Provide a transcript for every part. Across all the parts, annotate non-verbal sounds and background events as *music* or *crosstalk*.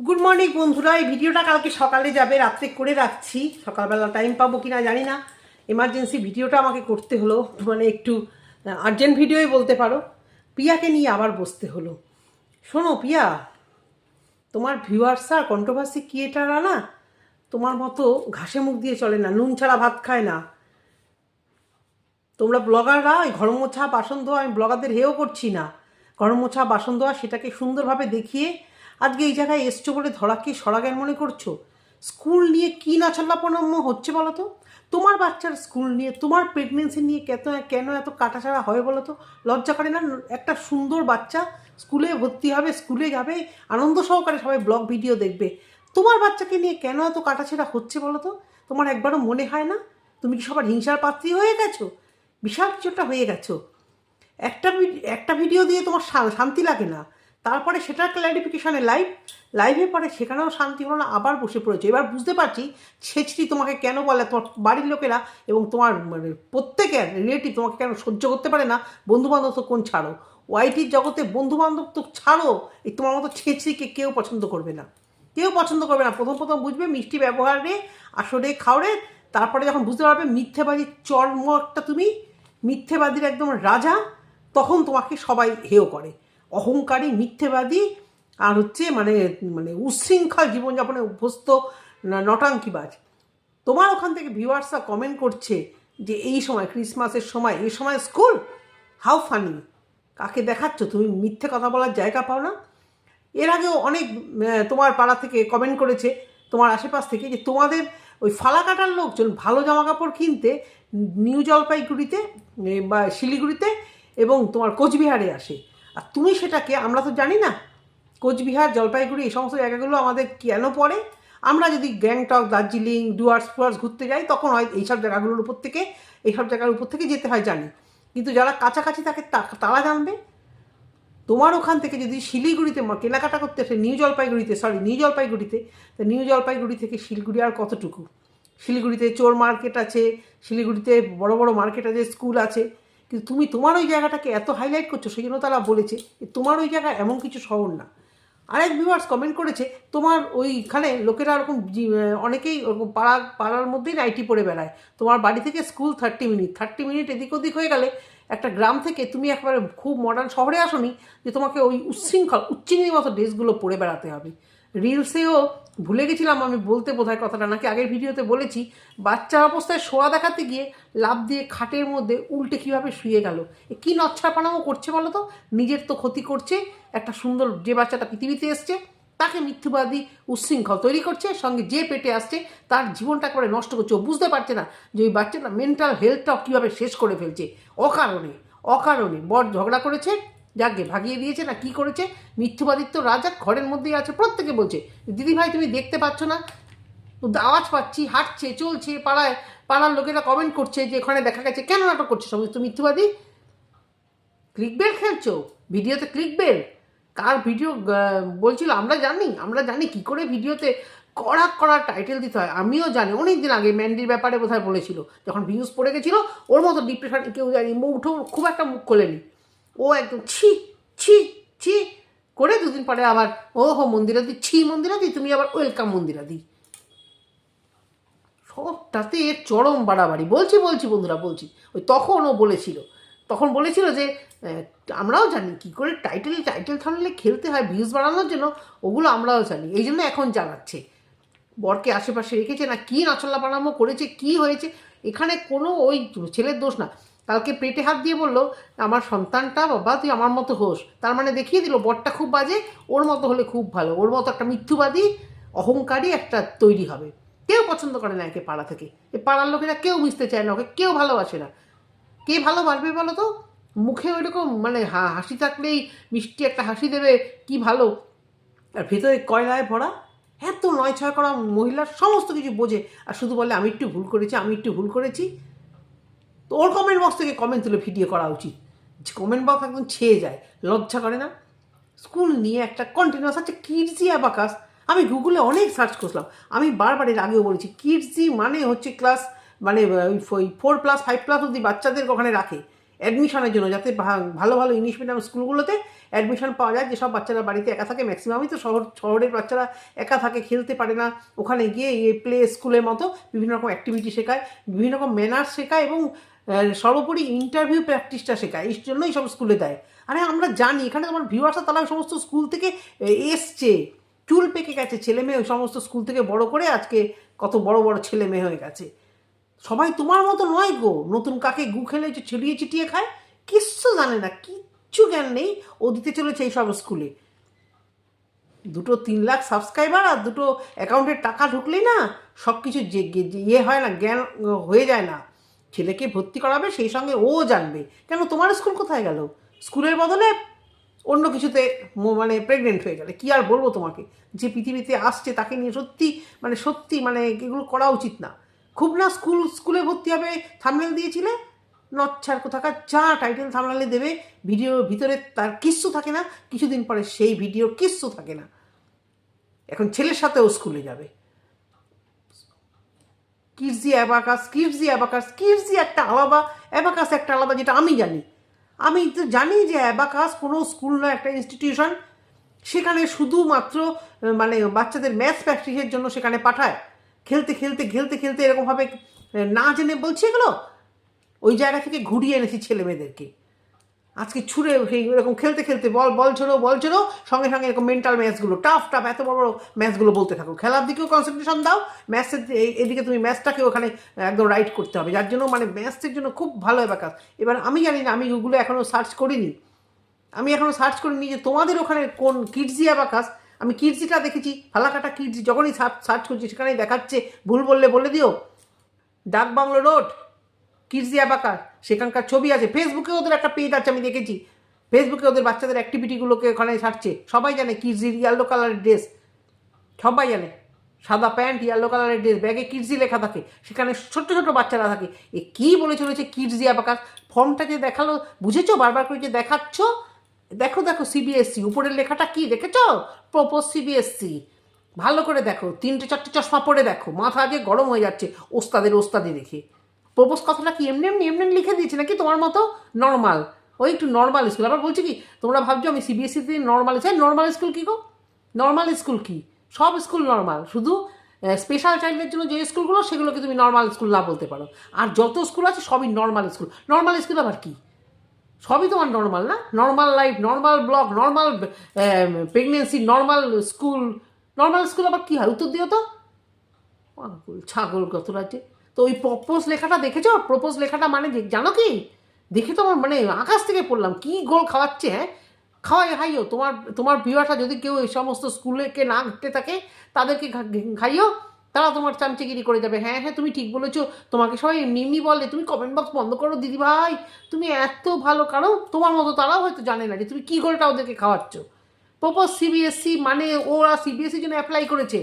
Good morning বন্ধুরা। এই ভিডিওটা কালকে সকালে যাবে, রাত্রে করে রাখছি। সকালবেলা টাইম পাবো কি না জানি না। এমার্জেন্সি ভিডিওটা আমাকে করতে হলো। মানে একটু আর্জেন্ট ভিডিওই বলতে পারো। পিয়াকে নিয়ে আবার বসতে হলো। শোনো পিয়া, তোমার ভিউয়ার্স আর কন্ট্রোভার্সি ক্রিয়েটাররা না, তোমার মতো ঘাসে মুখ দিয়ে চলে না, নুন ছাড়া ভাত খায় না। তোমরা ব্লগাররা ওই ঘর মোছা, বাসন ধোয়া, আমি ব্লগারদের হেও করছি না। ঘর মোছা, বাসন ধোয়া, সেটাকে সুন্দরভাবে দেখিয়ে আজকে এই জায়গায় এসছো বলে ধরাকে সরাজ্ঞান মনে করছ? স্কুল নিয়ে কী নাচল্লাপনম্য হচ্ছে বলো তো? তোমার বাচ্চার স্কুল নিয়ে, তোমার প্রেগনেন্সি নিয়ে কেন কেন এত কাটাছাড়া হয় বলো তো? লজ্জা করে না? একটা সুন্দর বাচ্চা স্কুলে ভর্তি হবে, স্কুলে যাবে, আনন্দ সহকারে সবাই ব্লগ ভিডিও দেখবে। তোমার বাচ্চাকে নিয়ে কেন এত কাটাছেড়া হচ্ছে বলো তো? তোমার একবারও মনে হয় না? তুমি কি সবার হিংসার পাত্রী হয়ে গেছো? বিশাল কিছুটা হয়ে গেছো। একটা একটা ভিডিও দিয়ে তোমার শান্তি লাগে না। তারপরে সেটার ক্ল্যারিফিকেশানে লাইভ লাইভে পরে সেখানেও শান্তি হলো না, আবার বসে পড়েছে। এবার বুঝতে পারছি ছেচড়ি তোমাকে কেন বলে, তোমার বাড়ির লোকেরা এবং তোমার মানে প্রত্যেকের রিলেটিভ তোমাকে কেন সহ্য করতে পারে না? বন্ধুবান্ধব তো কোন ছাড়ো? ওয়াইটির জগতে বন্ধুবান্ধব তো ছাড়ো, এই তোমার মতো ছেচড়িকে কেউ পছন্দ করবে না। কেউ পছন্দ করবে না। প্রথম প্রথম বুঝবে মিষ্টি ব্যবহারে আসরে খাওয়ারে তারপরে যখন বুঝতে পারবে মিথ্যেবাজির চর্ম একটা তুমি, মিথ্যেবাদীর একদম রাজা, তখন তোমাকে সবাই হেয় করে। অহংকারী, মিথ্যেবাদী, আর হচ্ছে মানে মানে উচ্ছৃঙ্খল জীবনযাপনে অভ্যস্ত নটাঙ্কিবাজ। তোমার ওখান থেকে ভিউয়ার্সরা কমেন্ট করছে যে এই সময়, ক্রিসমাসের সময়, এই সময় স্কুল? How funny. কাকে দেখাচ্ছ? তুমি মিথ্যে কথা বলার জায়গা পাও না। এর আগেও অনেক তোমার পাড়া থেকে কমেন্ট করেছে, তোমার আশেপাশ থেকে যে তোমাদের ওই ফালাকাটার লোকজন ভালো জামা কাপড় কিনতে নিউ জলপাইগুড়িতে বা শিলিগুড়িতে এবং তোমার কোচবিহারে আসে। আর তুমি সেটাকে, আমরা তো জানি না, কোচবিহার, জলপাইগুড়ি, এই সমস্ত জায়গাগুলো আমাদের কেন পড়ে? আমরা যদি গ্যাংটক, দার্জিলিং, ডুয়ার্স ফুয়ার্স ঘুরতে যাই, তখন হয় এইসব জায়গাগুলোর উপর থেকে, এইসব জায়গার উপর থেকে যেতে হয় জানি। কিন্তু যারা কাছাকাছি থাকে তারা জানবে। তোমার ওখান থেকে যদি শিলিগুড়িতে কেনাকাটা করতে আসে, নিউ জলপাইগুড়িতে সরি নিউ জলপাইগুড়িতে, তো নিউ জলপাইগুড়ি থেকে শিলিগুড়ি আর কতটুকু? শিলিগুড়িতে চোর মার্কেট আছে, শিলিগুড়িতে বড় বড় মার্কেট আছে, স্কুল আছে কিন্তু তুমি তোমার ওই জায়গাটাকে এত হাইলাইট করছ, সেই জন্য তারা বলেছে যে তোমার ওই জায়গা এমন কিছু শহর না। আরেক ভিউয়ার্স কমেন্ট করেছে, তোমার ওইখানে লোকেরা ওরকম অনেকেই ওরকম পাড়া, পাড়ার মধ্যেই নাইটি পরে বেড়ায়। তোমার বাড়ি থেকে school thirty minute thirty minute এদিক ওদিক হয়ে গেলে একটা গ্রাম থেকে তুমি একবারে খুব মডার্ন শহরে আসোনি যে তোমাকে ওই উচ্ছৃঙ্খল উচ্চিঙ্গির মতো ড্রেসগুলো পরে বেড়াতে হবে। রিলসেও ভুলে গেছিলাম আমি বলতে বোধহয় কথাটা, নাকি আগের ভিডিওতে বলেছি, বাচ্চা অবস্থায় শোয়া দেখাতে গিয়ে লাভ দিয়ে খাটের মধ্যে উল্টে কীভাবে শুয়ে গেল? এ কী নচ্ছাপানাও করছে বলো তো? নিজের তো ক্ষতি করছে, একটা সুন্দর যে বাচ্চাটা পৃথিবীতে এসছে, তাকে মিথ্যুবাদী উচ্ছৃঙ্খল তৈরি করছে, সঙ্গে যে পেটে আসছে, তার জীবনটা করে নষ্ট করছে। ও বুঝতে পারছে না যে ওই বাচ্চাটা মেন্টাল হেলথটাও কীভাবে শেষ করে ফেলছে। অকারণে অকারণে বর ঝগড়া করেছে যাকে ভাগিয়ে দিয়েছে না কি করেছে? মিথ্যুবাদিত্ব রাজা ঘরের মধ্যেই আছে। প্রত্যেকে বলছে দিদি ভাই তুমি দেখতে পাচ্ছ না? আওয়াজ পাচ্ছি, হাঁটছে, চলছে, পাড়ায়, পাড়ার লোকেরা কমেন্ট করছে যে এখানে দেখা গেছে, কেন নাটক করছে সমস্ত মিথ্যুবাদী? ক্লিক বেল খেলছো? ভিডিওতে ক্লিক বেল কার ভিডিও বলছিল, আমরা জানি আমরা জানি কি করে ভিডিওতে কড়া কড়া টাইটেল দিতে হয়। আমিও জানি। অনেক দিন আগে ম্যান্ডির ব্যাপারে বোধহয় বলেছিল, যখন ভিউজ পড়ে গেছিল, ওর মতো ডিপ্রেশন কেউ জানি মুখও খুব একটা মুখ খোলেনি। ও একদম ছি ছি ছি করে দুদিন পরে আবার ও হো মন্দিরাদি ছি মন্দিরাদি তুমি আবার ওয়েলকাম মন্দিরাদি সবটাতে এর চরম বাড়াবাড়ি। বলছি বলছি বন্ধুরা, বলছি। ওই তখন ও বলেছিল, তখন বলেছিল যে আমরাও জানি কি করে টাইটেল টাইটেল থামলে খেলতে হয়, ভিউজ বাড়ানোর জন্য, ওগুলো আমরাও জানি। এই জন্য এখন জানাচ্ছে। বরকে আশেপাশে রেখেছে না, কী নাচল্লা বানামো করেছে, কি হয়েছে, এখানে কোনো ওই ছেলের দোষ না। কালকে পেটে হাত দিয়ে বলল, আমার সন্তানটা বাবা, তুই আমার মতো হোস। তার মানে দেখিয়ে দিল, বরটা খুব বাজে, ওর মতো হলে খুব ভালো। ওর মতো একটা মিথ্যুবাদী, অহংকারী একটা তৈরি হবে। কেউ পছন্দ করে না একে পাড়া থেকে। এ পাড়ার লোকেরা কেউ মিশতে চায় না ওকে, কেউ ভালোবাসে না। কে ভালোবাসবে বলো তো? মুখে ওইরকম মানে হাসি থাকলেই মিষ্টি একটা হাসি দেবে, কি ভালো? আর ভেতরে কয়লায় ভরা? এত নয় ছয় করা মহিলার সমস্ত কিছু বোঝে। আর শুধু বলে, আমি একটু ভুল করেছি, আমি একটু ভুল করেছি। ওর কমেন্ট বক্স থেকে কমেন্ট তুলে ভিডিও করা উচিত। যে কমেন্ট বক্স একদম ছেয়ে যায়, লজ্জা করে না? স্কুল নিয়ে একটা কন্টিনিউয়াস আছে কিডজি অ্যাবাকাস আমি গুগলে অনেক সার্চ করলাম আমি বারবার এর আগেও বলেছি কিডজি মানে হচ্ছে ক্লাস মানে ওই ফোর প্লাস ফাইভ প্লাস অব্দি বাচ্চাদের ওখানে রাখে। অ্যাডমিশনের জন্য, যাতে ভালো ভালো ইংলিশ মিডিয়াম স্কুলগুলোতে অ্যাডমিশন পাওয়া যায়, যেসব বাচ্চারা বাড়িতে একা থাকে ম্যাক্সিমামই তো শহর, শহরের বাচ্চারা একা থাকে, খেলতে পারে না। ওখানে গিয়ে এই প্লে স্কুলের মতো বিভিন্ন রকম অ্যাক্টিভিটি শেখায়, বিভিন্ন রকম ম্যানার্স শেখায় এবং সর্বোপরি ইন্টারভিউ প্র্যাকটিসটা শেখায়, এই জন্যই সব স্কুলে দেয়। আরে, আমরা জানি, এখানে তোমার ভিউয়ার্সরা তারা সমস্ত স্কুল থেকে এসছে। চুল পেকে গেছে, ছেলে মেয়ে ওই সমস্ত স্কুল থেকে বড় করে আজকে কত বড় বড় ছেলে মেয়ে হয়ে গেছে। সবাই তোমার মতো নয় গো। নতুন কাকে গু খেলে যে ছিটিয়ে চিটিয়ে খায়, কিচ্ছু জানে না, কিচ্ছু জ্ঞান নেই, ও দিতে চলেছে এই সব স্কুলে দুটো তিন লাখ সাবস্ক্রাইবার আর দুটো অ্যাকাউন্টের টাকা ঢুকলেই না সব কিছু যে ইয়ে হয় না, জ্ঞান হয়ে যায় না। ছেলেকে ভর্তি করাবে, সেই সঙ্গে ও জানবে, কেন তোমার স্কুল কোথায় গেল? স্কুলের বদলে অন্য কিছুতে মানে প্রেগনেন্ট হয়ে গেলে, কি আর বলব তোমাকে? যে পৃথিবীতে আসছে তাকে নিয়ে সত্যি মানে সত্যি মানে এগুলো করা উচিত না। খুব না স্কুল, স্কুলে ভর্তি হবে থামনেল দিয়েছিলে? নচ্ছার কোথাকার, যা টাইটেল থামনেলে দেবে ভিডিওর ভিতরে তার কিচ্ছু থাকে না, কিছুদিন পরে সেই ভিডিও কিচ্ছু থাকে না। এখন ছেলের সাথেও স্কুলে যাবে। Kidzee abacus Kidzee abacus Kidzee একটা আলাদা, অ্যাবাকাস একটা আলাদা যেটা আমি জানি। আমি তো জানি যে অ্যাবাকাস কোনো স্কুল না একটা ইনস্টিটিউশন সেখানে শুধুমাত্র মানে বাচ্চাদের ম্যাথ প্র্যাকটিসের জন্য সেখানে পাঠায়। খেলতে খেলতে খেলতে খেলতে এরকমভাবে না জেনে বলছে এগুলো? ওই জায়গা থেকে ঘুরিয়ে এনেছি ছেলে মেয়েদেরকে আজকে ছুঁড়ে এরকম খেলতে খেলতে বল বল ছোড়ো বল ছোড়ো সঙ্গে সঙ্গে এরকম মেন্টাল ম্যাচগুলো টাফ টাফ এত বড় বড় ম্যাচগুলো বলতে থাকো। খেলার দিকেও কনসেন্ট্রেশন দাও ম্যাচের এদিকে তুমি ম্যাচটাকে ওখানে একদম রাইট করতে হবে। যার জন্য মানে ম্যাচের জন্য খুব ভালো অ্যাবাকাস এবার আমি জানি না, আমি ওগুলো এখনও সার্চ করিনি। আমি এখনও সার্চ করিনি যে তোমাদের ওখানে কোন কিডজি অ্যাবাকাস আমি কিডজিটা দেখেছি ফালাকাটা কিডজি, যখনই সার্চ করছি সেখানেই দেখাচ্ছে, ভুল বললে বলে দিও। ডাক বাংলো রোড কিডজি অ্যাবাকার সেখানকার ছবি আছে। ফেসবুকে ওদের একটা পেজ আছে, আমি দেখেছি। ফেসবুকে ওদের বাচ্চাদের অ্যাক্টিভিটিগুলোকে ওখানে ছাড়ছে। সবাই জানে কিডজি ইয়েলো কালারের ড্রেস সবাই জানে। সাদা প্যান্ট ইয়েলো কালারের ড্রেস ব্যাগে কিডজি লেখা থাকে। সেখানে ছোট্ট ছোট বাচ্চারা থাকে। এ কী বলে চলেছে কিডজি অ্যাবাকার ফর্মটা যে দেখাল। বুঝেছ? বারবার করে যে দেখাচ্ছ? দেখো দেখো সিবিএসসি উপরের লেখাটা কি? দেখেছ? প্রপোজ সিবিএসসি ভালো করে দেখো। তিনটে, চারটে চশমা পরে দেখো। মাথা আগে গরম হয়ে যাচ্ছে। ওস্তাদের ওস্তাদি দেখে। প্রপোজ কথাটা কি এমনি এমনি এমনি লিখে দিয়েছে নাকি তোমার মতো নর্মাল ওই একটু নর্মাল স্কুল আবার বলছি কি, তোমরা ভাবছ আমি সিবিএসসিতে নর্মাল চাই নর্মাল স্কুল কী গো? নর্মাল স্কুল কি? সব স্কুল নর্মাল শুধু স্পেশাল চাইল্ডের জন্য যে স্কুলগুলো সেগুলোকে তুমি নর্মাল স্কুল না বলতে পারো। আর যত স্কুল আছে, সবই নর্মাল স্কুল নর্মাল স্কুল আবার কি? সবই তোমার নর্মাল না? Normal life normal block normal pregnancy normal school normal school আবার কী হয়? উত্তর দিও তো। ছাগল কত রাজ্যে তো ওই প্রপোজ লেখাটা দেখেছ? প্রপোজ লেখাটা মানে জানো কি? দেখে তো আমার মানে আকাশ থেকে পড়লাম। কি গোল খাওয়াচ্ছে হ্যাঁ? খাওয়াই, খাইও। তোমার তোমার ভিউয়ারটা যদি কেউ এই সমস্ত স্কুলেকে না ঘুরতে থাকে, তাদেরকে খাইও। তারা তোমার চামচিগিরি করে যাবে। হ্যাঁ হ্যাঁ তুমি ঠিক বলেছ। তোমাকে সবাই এমনি এমনি বলে, তুমি কমেন্ট বক্স বন্ধ করো, দিদি ভাই। তুমি এত ভালো কারও তোমার মতো তারাও হয়তো জানে না যে তুমি কী গোলটা ওদেরকে খাওয়াচ্ছ। প্রপোজ সিবিএসসি মানে ওরা সিবিএসসির জন্য অ্যাপ্লাই করেছে।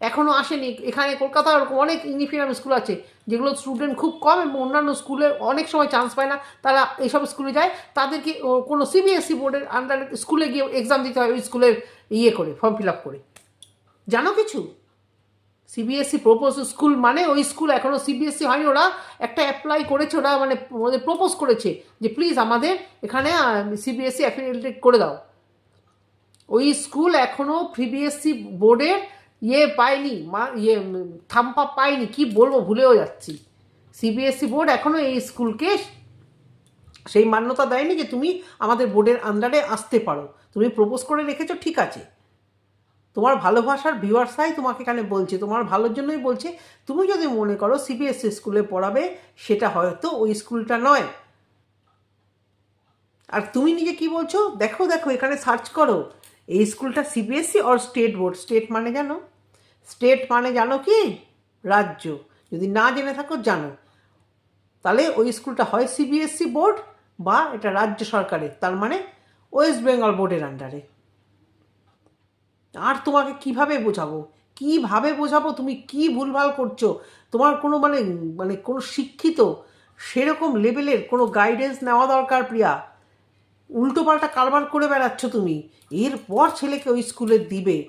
এখনও আসেনি। এখানে কলকাতার অনেক মিডিয়াম স্কুল আছে, যেগুলো স্টুডেন্ট খুব কম এবং অন্যান্য স্কুলে অনেক সময় চান্স পায় না। তারা এইসব স্কুলে যায়। তাদেরকে কোনো সিবিএসসি বোর্ডের আন্ডার স্কুলে গিয়ে এক্সাম দিতে হয়, ওই স্কুলের ইয়ে করে ফর্ম ফিল আপ করে। জানো কিছু? সিবিএসসি প্রপোজ স্কুল মানে ওই স্কুল এখনও সিবিএসসি হয়নি। ওরা একটা অ্যাপ্লাই করেছে, ওরা মানে ওদের প্রপোজ করেছে যে প্লিজ আমাদের এখানে সিবিএসসি অ্যাফিলিয়েটেড করে দাও। ওই স্কুল এখনও প্রিভিএসসি বোর্ডের ইয়ে পায়নি মা ইয়ে থাম্পা পায়নি কি বলব ভুলেও যাচ্ছি। সিবিএসসি বোর্ড এখনও এই স্কুলকে সেই মান্যতা দেয়নি যে তুমি আমাদের বোর্ডের আন্ডারে আসতে পারো। তুমি প্রপোজ করে রেখেছো, ঠিক আছে। তোমার ভালোবাসার ভিউয়ার্সাই তোমাকে এখানে বলছে, তোমার ভালোর জন্যই বলছে। তুমি যদি মনে করো সিবিএসসি স্কুলে পড়াবে, সেটা হয়তো ওই স্কুলটা নয়। আর তুমি নিজে কি বলছো? দেখো দেখো, এখানে সার্চ করো। এই স্কুলটা CBSE or state board state মানে জানো? স্টেট মানে জানো কি? রাজ্য। যদি না জেনে থাকো, জানো। তাহলে ওই স্কুলটা হয় সিবিএসসি বোর্ড বা এটা রাজ্য সরকারের। তার মানে ওয়েস্ট বেঙ্গল বোর্ডের আন্ডারে আর তোমাকে কীভাবে বোঝাবো? কীভাবে বোঝাবো তুমি কি ভুলভাল করছ? তোমার কোনো মানে মানে কোনো শিক্ষিত সেরকম লেভেলের কোনো গাইডেন্স নেওয়া দরকার প্রিয়া। উল্টোপাল্টা কারবার করে বেড়াচ্ছ তুমি। এরপর ছেলেকে ওই স্কুলে দিবে।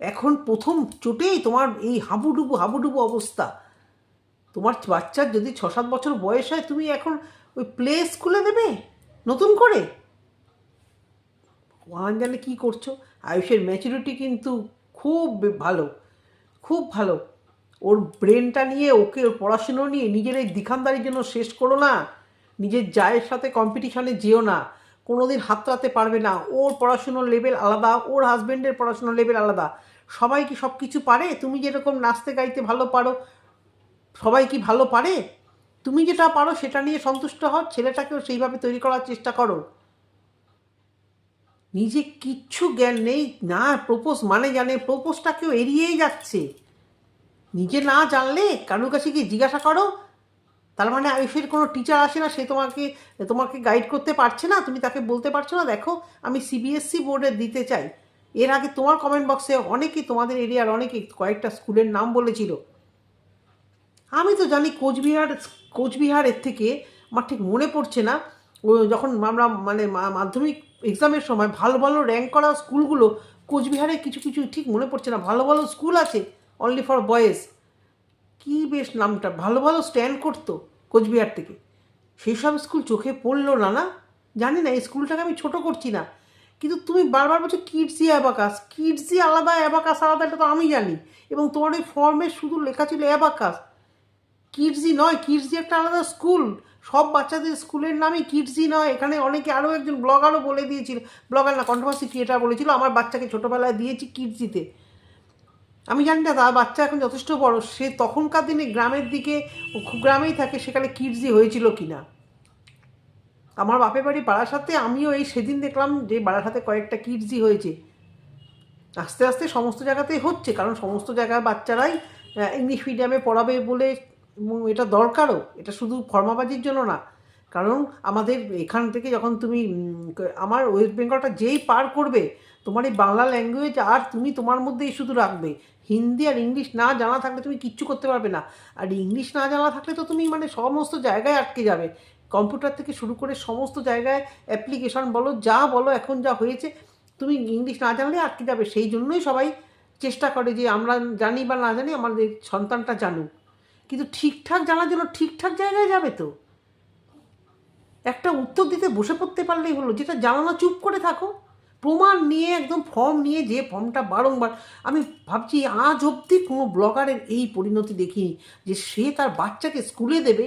এখন প্রথম চোটেই তোমার এই হাবুডুবু হাবুডুবু অবস্থা। তোমার বাচ্চার যদি ছ সাত বছর বয়স হয়, তুমি এখন ওই প্লে স্কুলে দেবে? নতুন করে? ভগবান জানে কী করছ। আয়ুষের ম্যাচুরিটি কিন্তু খুব ভালো খুব ভালো। ওর ব্রেনটা নিয়ে, ওকে ওর পড়াশুনো নিয়ে নিজের এই দিখানদারির জন্য শেষ করো না। নিজের জায়ের সাথে কম্পিটিশনে যেও না। কোনোদিন হাতড়াতে পারবে না। ওর পড়াশুনোর লেভেল আলাদা, ওর হাজব্যান্ডের পড়াশুনোর লেভেল আলাদা। সবাই কি সব কিছু পারে? তুমি যেরকম নাচতে গাইতে ভালো পারো, সবাই কি ভালো পারে? তুমি যেটা পারো সেটা নিয়ে সন্তুষ্ট হও, ছেলেটাকেও সেইভাবে তৈরি করার চেষ্টা করো। নিজে কিচ্ছু জ্ঞান নেই, না প্রপোজ মানে জানে প্রপোজটাকেও এড়িয়েই যাচ্ছে। নিজে না জানলে কারোর কাছে গিয়ে জিজ্ঞাসা করো তার মানে আয়ুষের কোনো টিচার আসে না, সে তোমাকে তোমাকে গাইড করতে পারছে না, তুমি তাকে বলতে পারছ না, দেখো, আমি সিবিএসসি বোর্ডে দিতে চাই। এর আগে তোমার কমেন্ট বক্সে অনেকেই তোমাদের এরিয়ার অনেকেই কয়েকটা স্কুলের নাম বলেছিল। আমি তো জানি কোচবিহার কোচবিহারের থেকে আমার ঠিক মনে পড়ছে না। যখন আমরা মানে মাধ্যমিক এক্সামের সময় ভালো ভালো র্যাঙ্ক করা স্কুলগুলো কোচবিহারে কিছু কিছু ঠিক মনে পড়ছে না। ভালো ভালো স্কুল আছে অনলি ফর বয়েজ কি বেশ নামটা, ভালো ভালো স্ট্যান্ড করতো কোচবিহার থেকে। সেই সব স্কুল চোখে পড়ল না না? জানি না, এই স্কুলটাকে আমি ছোট করছি না। কিন্তু তুমি বারবার বলছো কিডসি অ্যাবাকাস কিডসি আলাদা অ্যাবাকাস আলাদা, এটা তো আমি জানি। এবং তোমার ওই ফর্মে শুধু লেখা ছিল অ্যাবাকাস কিডসি নয় কিডসি একটা আলাদা স্কুল সব বাচ্চাদের স্কুলের নামই কিডসি নয়। এখানে অনেকে আরও একজন ব্লগারও বলে দিয়েছিল। ব্লগার না কন্ট্রোভার্সি ক্রিয়েটার বলেছিল, আমার বাচ্চাকে ছোটোবেলায় দিয়েছি কিডসিতে আমি জানি না, তার বাচ্চা এখন যথেষ্ট বড়। সে তখনকার দিনে গ্রামের দিকে গ্রামেই থাকে, সেখানে কিডসি হয়েছিল কি না আমার বাপের বাড়ি বারাসাতে, আমিও এই সেদিন দেখলাম যে বারাসাতে কয়েকটা কিডসি হয়েছে। আস্তে আস্তে সমস্ত জায়গাতেই হচ্ছে, কারণ সমস্ত জায়গার বাচ্চারাই ইংলিশ মিডিয়ামে পড়াবে বলে এটা দরকারও। এটা শুধু ফর্মাবাজির জন্য না। কারণ আমাদের এখান থেকে যখন তুমি আমার ওয়েস্ট বেঙ্গলটা যেই পার করবে তোমার এই বাংলা ল্যাঙ্গুয়েজ আর তুমি তোমার মধ্যেই শুধু রাখবে। হিন্দি আর ইংলিশ না জানা থাকলে তুমি কিচ্ছু করতে পারবে না। আর ইংলিশ না জানা থাকলে তো তুমি মানে সমস্ত জায়গায় আটকে যাবে। কম্পিউটার থেকে শুরু করে সমস্ত জায়গায় অ্যাপ্লিকেশন বলো, যা বলো, এখন যা হয়েছে, তুমি ইংলিশ না জানলে আটকে যাবে। সেই জন্যই সবাই চেষ্টা করে যে আমরা জানি বা না জানি, আমাদের সন্তানটা জানুক। কিন্তু ঠিকঠাক জানার জন্য ঠিকঠাক জায়গায় যাবে তো। একটা উত্তর দিতে বসে পড়তে পারলেই হলো, যেটা জানো না চুপ করে থাকো। প্রমাণ নিয়ে, একদম ফর্ম নিয়ে যে ফর্মটা বারংবার, আমি ভাবছি আজ অবধি কোনো ব্লগারের এই পরিণতি দেখিনি যে সে তার বাচ্চাকে স্কুলে দেবে।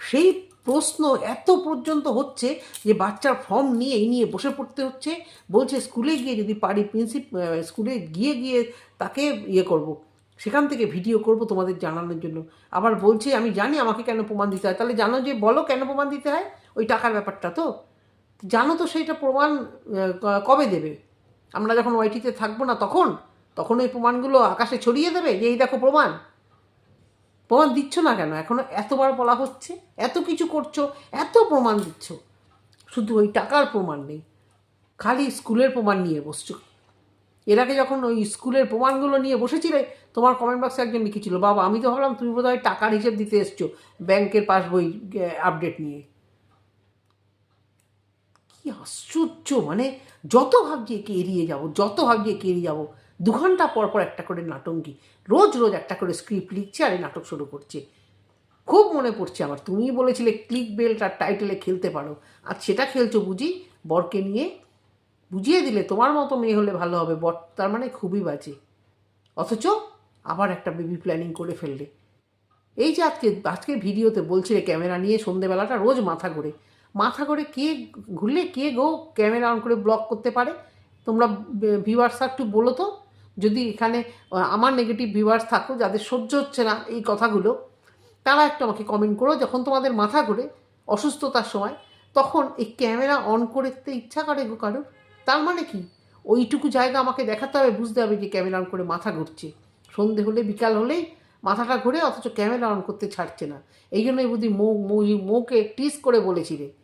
সেই প্রশ্ন এত পর্যন্ত হচ্ছে যে বাচ্চার ফর্ম নিয়ে, এই নিয়ে বসে পড়তে হচ্ছে। বলছে স্কুলে গিয়ে যদি পারি প্রিন্সিপ স্কুলে গিয়ে গিয়ে তাকে ইয়ে করব। সেখান থেকে ভিডিও করব তোমাদের জানানোর জন্য। আবার বলছে, আমি জানি আমাকে কেন প্রমাণ দিতে হয়। তাহলে জানো যে বলো কেন প্রমাণ দিতে হয়? ওই টাকার ব্যাপারটা তো। জানো তো সেইটা প্রমাণ কবে দেবে? আমরা যখন ওয়াইটিতে থাকব না তখন তখন ওই প্রমাণগুলো আকাশে ছড়িয়ে দেবে যে এই দেখো প্রমাণ। প্রমাণ দিচ্ছ না কেন? এখনও এতবার বলা হচ্ছে, এত কিছু করছ, এত প্রমাণ দিচ্ছ। শুধু ওই টাকার প্রমাণ নেই, খালি স্কুলের প্রমাণ নিয়ে বসছো। এর আগে যখন ওই স্কুলের প্রমাণগুলো নিয়ে বসেছিলে, তোমার কমেন্ট বক্সে একজন লিখেছিল, বাবা, আমি তো ভাবলাম তুমি বোধহয় টাকার হিসেব দিতে এসছো ব্যাংকের পাসবই আপডেট নিয়ে। কি আশ্চর্য মানে যত ভাবছি একে এড়িয়ে যাব, যত ভাবছি একে এড়িয়ে যাব, দু ঘণ্টা পর পর একটা করে নাটঙ্কি রোজ রোজ একটা করে স্ক্রিপ্ট লিখছে আর এই নাটক শুরু করছে। খুব মনে পড়ছে আমার, তুমি বলেছিলে ক্লিক বেল্ট আর টাইটেলে খেলতে পারো, আর সেটা খেলছো বুঝি, বরকে নিয়ে, বুঝিয়ে দিলে তোমার মতো মেয়ে হলে ভালো হবে, বর তার মানে খুবই বাজে। অথচ আবার একটা বেবি প্ল্যানিং করে ফেললে। এই যে আজকে, আজকের ভিডিওতে বলছিলে ক্যামেরা নিয়ে সন্ধেবেলাটা রোজ মাথা ঘুরে মাথা করে কে ঘুরলে কে গো ক্যামেরা অন করে ব্লক করতে পারে? তোমরা ভিউয়ার্সরা একটু বলো তো। যদি এখানে আমার নেগেটিভ ভিউয়ার্স থাকো, যাদের সহ্য হচ্ছে না এই কথাগুলো, তারা একটু আমাকে কমেন্ট করো। যখন তোমাদের মাথা ঘুরে অসুস্থতার সময়, তখন এই ক্যামেরা অন করতে ইচ্ছা করে গো কারোর? তার মানে কি? ওইটুকু জায়গা আমাকে দেখাতে হবে, বুঝতে হবে যে ক্যামেরা অন করে মাথা ঘুরছে। সন্ধে হলে, বিকাল হলেই মাথাটা ঘুরে অথচ ক্যামেরা অন করতে ছাড়ছে না। এই জন্যই বুঝি মৌ, মৌ- মৌকে টিস করে বলেছিলে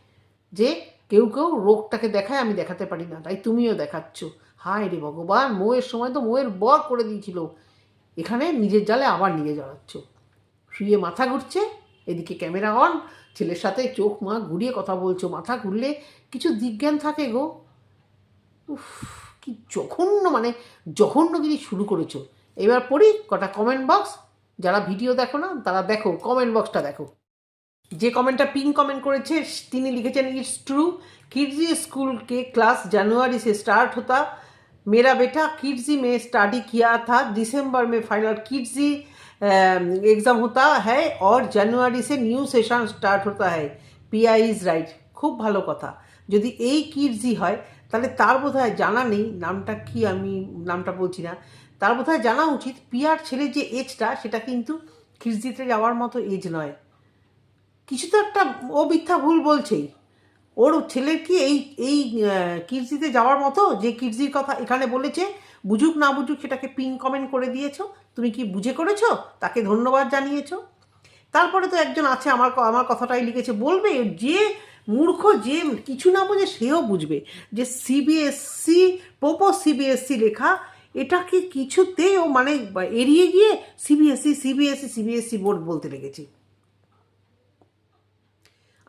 যে কেউ কেউ রোগটাকে দেখায়, আমি দেখাতে পারি না। তাই তুমিও দেখাচ্ছ। হায় রে ভগবান, মোয়ের সময় তো মোয়ের বর করে দিয়েছিল। এখানে নিজের জালে আবার নিজে জড়াচ্ছ শুয়ে মাথা ঘুরছে, এদিকে ক্যামেরা অন, ছেলের সাথে চোখ মা ঘুরিয়ে কথা বলছো, মাথা ঘুরলে কিছু দিজ্ঞান থাকে গো। উফ, কি জঘন্য মানে জঘন্যগিরি শুরু করেছ। এবার পড়ি কটা কমেন্ট বক্স যারা ভিডিও দেখো না, তারা দেখো কমেন্ট বক্সটা দেখো। যে কমেন্টটা पिंक कमेंट করেছে তিনি লিখেছেন इट्स ट्रू किड्जी स्कूल के क्लास जनवरी से स्टार्ट होता मेरा बेटा किड्जी में स्टडी किया था दिसंबर में फाइनल किड्जी एग्ज़ाम होता है और जनवरी से নিউ সেশন স্টার্ট হতা है পিয়া ইজ রাইট খুব ভালো কথা যদি এই কিডজি হয় তাহলে তার বোধহয় জানা নেই নামটা কি আমি নামটা বলছি না তার বোধহয় জানা উচিত পিয়ার ছেলের যে এজটা সেটা কিন্তু কিডজিতে যাওয়ার মতো এজ নয় কিছু তো একটা, ও মিথ্যা ভুল বলছেই। ওর ছেলের কি এই এই কিডজিতে যাওয়ার মতো? যে কিডজির কথা এখানে বলেছে, বুঝুক না বুঝুক সেটাকে পিন কমেন্ট করে দিয়েছ। তুমি কি বুঝে করেছ? তাকে ধন্যবাদ জানিয়েছো। তারপরে তো একজন আছে, আমার আমার কথাটাই লিখেছে, বলবে যে মূর্খ যে কিছু না বোঝে সেও বুঝবে। যে সিবিএসসি পোপো সিবিএসসি লেখা, এটাকে কিছুতেই ও মানে এড়িয়ে গিয়ে সিবিএসসি সিবিএসসি সিবিএসসি বোর্ড বলতে লেগেছে।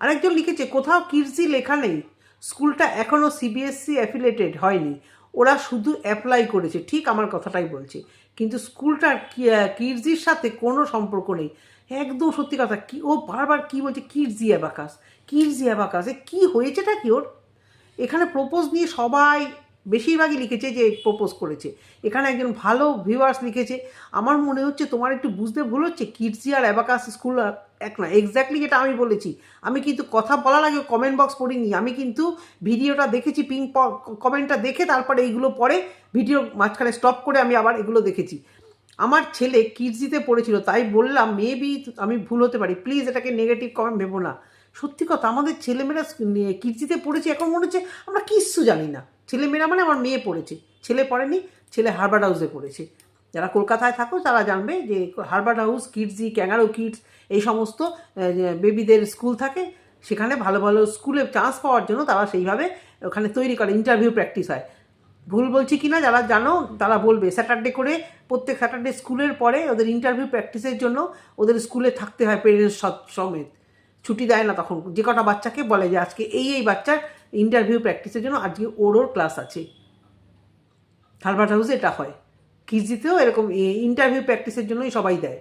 আরেকজন লিখেছে, কোথাও কিরজি লেখা নেই। স্কুলটা এখনও সিবিএসসি অ্যাফিলেটেড হয়নি। ওরা শুধু অ্যাপ্লাই করেছে। ঠিক আমার কথাটাই বলছে। কিন্তু স্কুলটার কিরজির সাথে কোনো সম্পর্ক নেই। একদম সত্যি কথা, কি, ও বারবার কি বলছে কিরজি অ্যাবাকাস কিরজি অ্যাবাকাস এ কী হয়েছেটা কি ওর? এখানে প্রপোজ নিয়ে সবাই বেশিরভাগই লিখেছে যে প্রপোজ করেছে। এখানে একজন ভালো ভিউয়ার্স লিখেছে। আমার মনে হচ্ছে তোমার একটু বুঝতে ভুল হচ্ছে কিডসি আর অ্যাবাকাস স্কুল এক না এক্স্যাক্টলি যেটা আমি বলেছি। আমি কিন্তু কথা বলার আগে কমেন্ট বক্স পড়িনি। আমি কিন্তু ভিডিওটা দেখেছি পিং কমেন্টটা দেখে তারপরে এইগুলো পরে ভিডিও মাঝখানে স্টপ করে আমি আবার এগুলো দেখেছি। আমার ছেলে কিডজিতে পড়েছিল, তাই বললাম মেবি আমি ভুল হতে পারি। প্লিজ এটাকে নেগেটিভ কমেন্ট ভেবো না। সত্যি কথা, আমাদের ছেলেমেয়েরা কিডজিতে পড়েছে, এখন মনে হচ্ছে আমরা কিচ্ছু জানি না। ছেলেমেয়েরা মানে আমার মেয়ে পড়েছে। ছেলে পড়েনি, ছেলে হারবার্ড হাউসে পড়েছে। যারা কলকাতায় থাকো তারা জানবে যে Harvard House Kidzee Kangaroo Kids এই সমস্ত বেবিদের স্কুল থাকে, সেখানে ভালো ভালো স্কুলে চান্স পাওয়ার জন্য তারা সেইভাবে ওখানে তৈরি করে ইন্টারভিউ প্র্যাকটিস হয়। ভুল বলছি কি না যারা জানো, তারা বলবে। স্যাটারডে করে প্রত্যেক স্যাটারডে স্কুলের পরে ওদের ইন্টারভিউ প্র্যাকটিসের জন্য ওদের স্কুলে থাকতে হয় পেরেন্টস সমেত। ছুটি দেয় না তখন। যে কটা বাচ্চাকে বলে যে আজকে এই এই বাচ্চার ইন্টারভিউ প্র্যাকটিসের জন্য আজকে ওর ওর ক্লাস আছে। হারবার্ট হাউসে এটা হয়। কিজিতেও এরকম ইন্টারভিউ প্র্যাকটিসের জন্যই সবাই দেয়।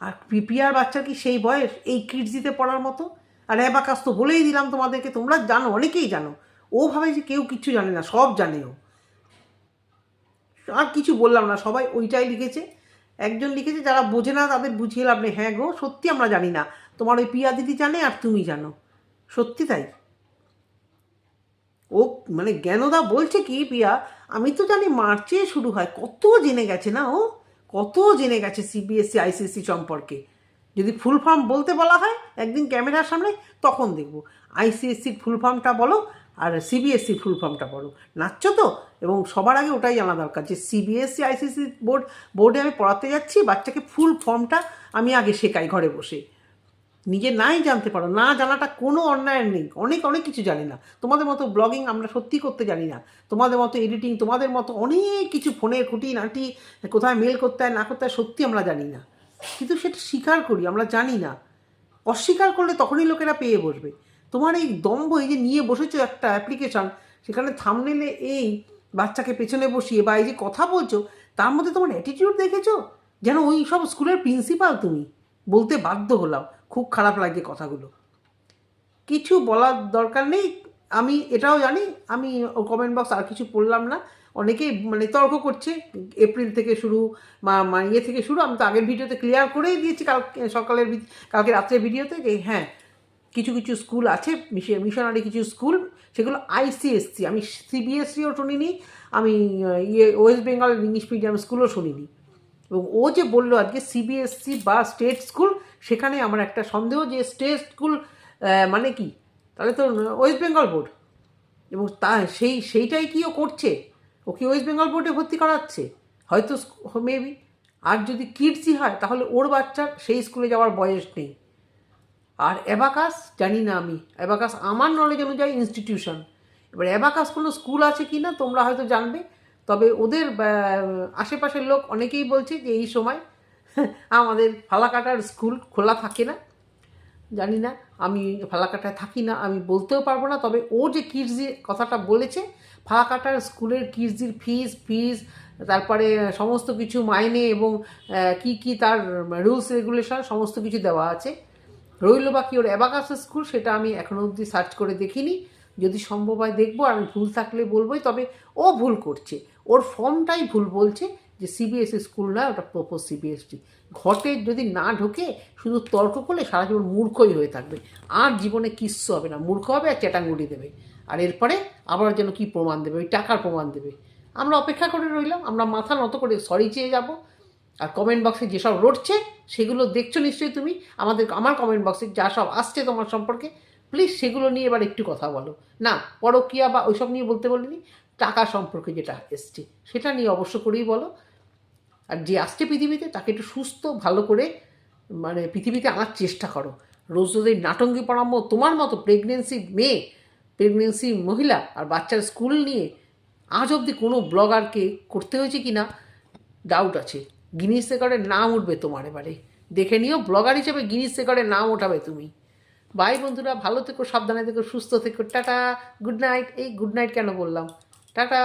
আর পিপিআর বাচ্চার কি সেই বয়স? এই কিডজিতে পড়ার মতো? আর অ্যাবাকাস তো বলেই দিলাম তোমাদেরকে, তোমরা জানো, অনেকেই জানো। ও ভাবে যে কেউ কিচ্ছু জানে না, সব জানে ও। আর কিছু বললাম না, সবাই ওইটাই লিখেছে। একজন লিখেছে, যারা বোঝে না তাদের বুঝিয়ে লাভ নেই। হ্যাঁ গো, সত্যি আমরা জানি না। তোমার ওই পিয়া দিদি জানে আর তুমি জানো। সত্যি তাই? ও মানে জ্ঞানদা বলছে কি, পিয়া, আমি তো জানি মার্চে শুরু হয়, কত জেনে গেছে না ও? কত জেনে গেছে সিবিএসসি আইসিএসসি সম্পর্কে? যদি ফুল ফর্ম বলতে বলা হয়, একদিন ক্যামেরার সামনে, তখন দেখব। আইসিএসসির ফুল ফর্মটা বলো, আর সিবিএসসি ফুল ফর্মটা বলো। নাচ্ছ তো? এবং সবার আগে ওটাই জানা দরকার যে সিবিএসসি আইসিএসসি বোর্ড বোর্ডে আমি পড়াতে যাচ্ছি, বাচ্চাকে ফুল ফর্মটা আমি আগে শেখাই ঘরে বসে। নিজে নাই জানতে পারো, না জানাটা কোনো অন্যায় নেই। অনেক অনেক কিছু জানি না। তোমাদের মতো ব্লগিং আমরা সত্যি করতে জানি না। তোমাদের মতো এডিটিং তোমাদের মতো অনেক কিছু ফোনে খুঁটি নাটি, কোথায় মেল করতে হয়, না করতে হয়, সত্যি আমরা জানি না। কিন্তু সেটা স্বীকার করি, আমরা জানি না। অস্বীকার করলে তখনই লোকেরা পেয়ে বসবে। তোমার এই দম্ভ, এই যে নিয়ে বসেছো একটা অ্যাপ্লিকেশন সেখানে থামনেলে এই বাচ্চাকে পেছনে বসিয়ে বা এই যে কথা বলছো, তার মধ্যে তোমার অ্যাটিটিউড দেখেছ? যেন ওই সব স্কুলের প্রিন্সিপাল তুমি। বলতে বাধ্য হলাম। খুব খারাপ লাগে কথাগুলো। কিছু বলার দরকার নেই। আমি এটাও জানি, আমি কমেন্ট বক্স আর কিছু পড়লাম না। অনেকেই মানে তর্ক করছে এপ্রিল থেকে শুরু বা মা- ইয়ে থেকে শুরু, আমি তো আগের ভিডিওতে ক্লিয়ার করেই দিয়েছি কাল, সকালের কালকে রাত্রের ভিডিওতে যে হ্যাঁ কিছু কিছু স্কুল আছে, মিশে- মিশনারি কিছু স্কুল সেগুলো আইসিএসসি আমি সিবিএসসিও শুনিনি, আমি ইয়ে ওয়েস্ট বেঙ্গল ইংলিশ মিডিয়াম স্কুলও শুনিনি। এবং ও যে বলল আজকে সিবিএসসি বা স্টেট স্কুল সেখানে আমার একটা সন্দেহ যে স্টেট স্কুল মানে কি? তাহলে তো ওয়েস্ট বেঙ্গল বোর্ড এবং তা, সেই, সেইটাই কি ও করছে? ও কি ওয়েস্ট বেঙ্গল বোর্ডে ভর্তি করাচ্ছে? হয়তো মেবি আর যদি কিডসি হয়, তাহলে ওর বাচ্চার সেই স্কুলে যাওয়ার বয়স নেই। আর অ্যাবাকাস জানি না আমি। অ্যাবাকাস আমার নলেজ অনুযায়ী ইনস্টিটিউশন এবার অ্যাবাকাস কোনো স্কুল আছে কি না তোমরা হয়তো জানবে। তবে ওদের আশেপাশের লোক অনেকেই বলছে যে এই সময় *laughs* আমাদের ফালাকাটার স্কুল খোলা থাকে না। জানি না, আমি ফালাকাটায় থাকি না, আমি বলতেও পারব না। তবে ও যে কিডজি কথাটা বলেছে, ফালাকাটার স্কুলের কিডজির ফিস ফিস, তারপরে সমস্ত কিছু মাইনে এবং কি কি তার রুলস, রেগুলেশন সমস্ত কিছু দেওয়া আছে। রইল বাকি ওর অ্যাবাকাস স্কুল, সেটা আমি এখনও অবধি সার্চ করে দেখিনি। যদি সম্ভব হয় দেখব, আর আমি ভুল থাকলে বলবোই, তবে ও ভুল করছে। ওর ফর্মটাই ভুল বলছে যে সিবিএসসি স্কুল নয়, ওটা প্রপোজ সিবিএসসি ঘটে যদি না ঢোকে, শুধু তর্ক করলে সারা জীবন মূর্খই হয়ে থাকবে। আর জীবনে কিচ্ছু হবে না, মূর্খ হবে আর চেটাঙ্গুলি দেবে। আর এরপরে আবার যেন কি প্রমাণ দেবে, ওই টাকার প্রমাণ দেবে। আমরা অপেক্ষা করে রইলাম, আমরা মাথা নত করে সরি চেয়ে যাব। আর কমেন্ট বক্সে যেসব রটছে, সেগুলো দেখছ নিশ্চয়ই তুমি। আমাদের, আমার কমেন্ট বক্সে যা সব আসছে তোমার সম্পর্কে প্লিজ সেগুলো নিয়ে এবার একটু কথা বলো। না, পরকিয়া বা ওইসব নিয়ে বলতে বলিনি। টাকা সম্পর্কে যেটা এসছে, সেটা নিয়ে অবশ্য করেই বলো। আর যে আসছে পৃথিবীতে, তাকে একটু সুস্থ, ভালো করে মানে পৃথিবীতে আনার চেষ্টা করো। রোজ রোজ এই নাটঙ্গি পড়াম্ব তোমার মতো প্রেগনেন্সি মেয়ে প্রেগনেন্সি মহিলা আর বাচ্চার স্কুল নিয়ে আজ অবধি কোনো ব্লগারকে করতে হয়েছে কি না ডাউট আছে। গিনিস রেকর্ডের নাম উঠবে তোমার এবারে। দেখে নিও, ব্লগার হিসেবে গিনিস রেকর্ডের নাম ওঠাবে তুমি। বাই বন্ধুরা, ভালো থেকো, সাবধানে থেকো, সুস্থ থেকো, টাটা গুড নাইট এই গুড নাইট কেন বললাম? টাটা।